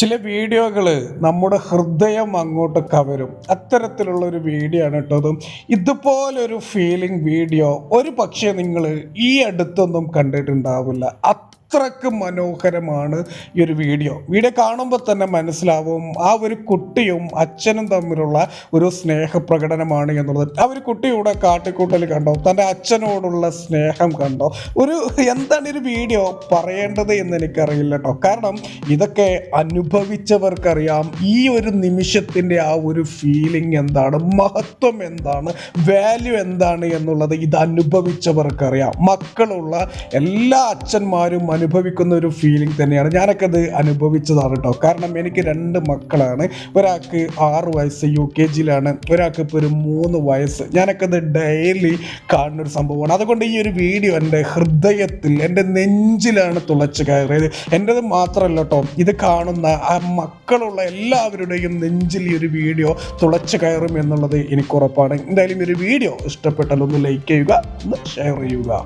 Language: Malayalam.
ചില വീഡിയോകൾ നമ്മുടെ ഹൃദയം അങ്ങോട്ട് കവരും. അത്തരത്തിലുള്ള ഒരു വീഡിയോ ആണ് കേട്ടോ അതും ഇതുപോലൊരു ഫീലിംഗ് വീഡിയോ ഒരു പക്ഷേ നിങ്ങൾ ഈ അടുത്തൊന്നും കണ്ടിട്ടുണ്ടാവില്ല. അത്രയ്ക്ക് മനോഹരമാണ് ഈ ഒരു വീഡിയോ. വീഡിയോ കാണുമ്പോൾ തന്നെ മനസ്സിലാവും ആ ഒരു കുട്ടിയും അച്ഛനും തമ്മിലുള്ള ഒരു സ്നേഹപ്രകടനമാണ് എന്നുള്ളത്. ആ ഒരു കുട്ടിയുടെ കാട്ടിക്കൂട്ടൽ കണ്ടോ? തന്റെ അച്ഛനോടുള്ള സ്നേഹം കണ്ടോ? ഒരു എന്താണ് ഒരു വീഡിയോ പറയേണ്ടത് എന്ന് എനിക്കറിയില്ല കേട്ടോ. കാരണം ഇതൊക്കെ അനുഭവിച്ചവർക്കറിയാം. ഈ ഒരു നിമിഷത്തിന്റെ ആ ഒരു ഫീലിംഗ് എന്താണ്? മഹത്വം എന്താണ്? വാല്യൂ എന്താണ് എന്നുള്ളത് ഇത് അനുഭവിച്ചവർക്കറിയാം. മക്കളുള്ള എല്ലാ അച്ഛന്മാരും അനുഭവിക്കുന്ന ഒരു ഫീലിംഗ് തന്നെയാണ്. ഞാനൊക്കെ അത് അനുഭവിച്ചതാണ് കേട്ടോ കാരണം എനിക്ക് രണ്ട് മക്കളാണ്. ഒരാൾക്ക് ആറ് വയസ്സ് യു കെ ജിയിലാണ്. ഒരാൾക്ക് ഇപ്പോൾ ഒരു മൂന്ന് വയസ്സ്. ഞാനൊക്കെ അത് ഡെയിലി കാണുന്ന ഒരു സംഭവമാണ്. അതുകൊണ്ട് ഈ ഒരു വീഡിയോ എന്റെ ഹൃദയത്തിൽ എന്റെ നെഞ്ചിലാണ് തുളച്ച് കയറിയത്. എന്റെത് മാത്രമല്ല കേട്ടോ ഇത് കാണുന്ന ആ മക്കളുള്ള എല്ലാവരുടെയും നെഞ്ചിൽ ഈ ഒരു വീഡിയോ തുളച്ച് കയറും എന്നുള്ളത് എനിക്ക് ഉറപ്പാണ്. എന്തായാലും ഈ ഒരു വീഡിയോ ഇഷ്ടപ്പെട്ടാൽ ഒന്ന് ലൈക്ക് ചെയ്യുക ഒന്ന് ഷെയർ ചെയ്യുക.